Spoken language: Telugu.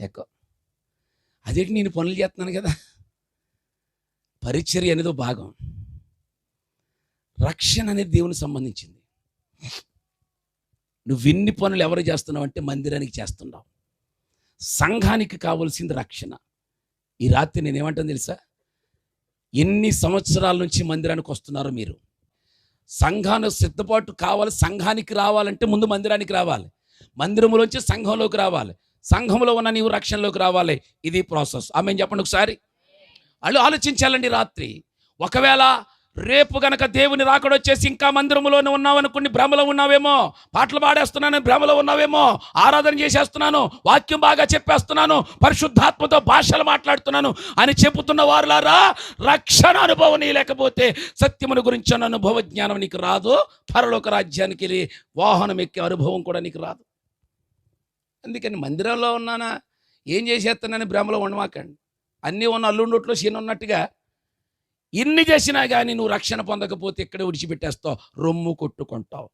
ఎక్కువ. అదేంటి నేను పనులు చేస్తున్నాను కదా? పరిచర్య అనేది భాగం. రక్షణ అనేది దేవునికి సంబంధించింది. నువ్వు ఎన్ని పనులు ఎవరు చేస్తున్నావు అంటే మందిరానికి చేస్తున్నావు. సంఘానికి కావలసింది రక్షణ. ఈ రాత్రి నేను ఏమంటాను తెలుసా? ఎన్ని సంవత్సరాల నుంచి మందిరానికి వస్తున్నారో మీరు. సంఘానికి సిద్ధపాటు కావాలి సంఘానికి రావాలంటే ముందు మందిరానికి రావాలి. మందిరంలోంచి సంఘంలోకి రావాలి. సంఘంలో ఉన్న నీవు రక్షణలోకి రావాలి. ఇది ప్రాసెస్. ఆమె చెప్పండి ఒకసారి. వాళ్ళు ఆలోచించాలండి రాత్రి. ఒకవేళ రేపు గనక దేవుని రాకడొచ్చేసి ఇంకా మందిరంలోనే ఉన్నావనుకుని భ్రమలో ఉన్నావేమో పాటలు పాడేస్తున్నాను భ్రమలో ఉన్నావేమో ఆరాధన చేసేస్తున్నాను వాక్యం బాగా చెప్పేస్తున్నాను పరిశుద్ధాత్మతో భాషలు మాట్లాడుతున్నాను అని చెబుతున్న వారులారా రక్షణ అనుభవం నీ లేకపోతే సత్యమును గురించి అనుభవ జ్ఞానం నీకు రాదు. పరలోక రాజ్యానికి వాహనం ఎక్కే అనుభవం కూడా నీకు రాదు. అందుకని మందిరంలో ఉన్నానా? ఏం చేసేస్తానని భ్రమలో ఉండమాకండి. అన్నీ ఉన్న అల్లుండొట్లో శని ఉన్నట్టుగా ఇన్ని చేసినా కానీ నువ్వు రక్షణ పొందకపోతే ఇక్కడే విడిచిపెట్టేస్తావు? రొమ్ము కొట్టుకుంటావు.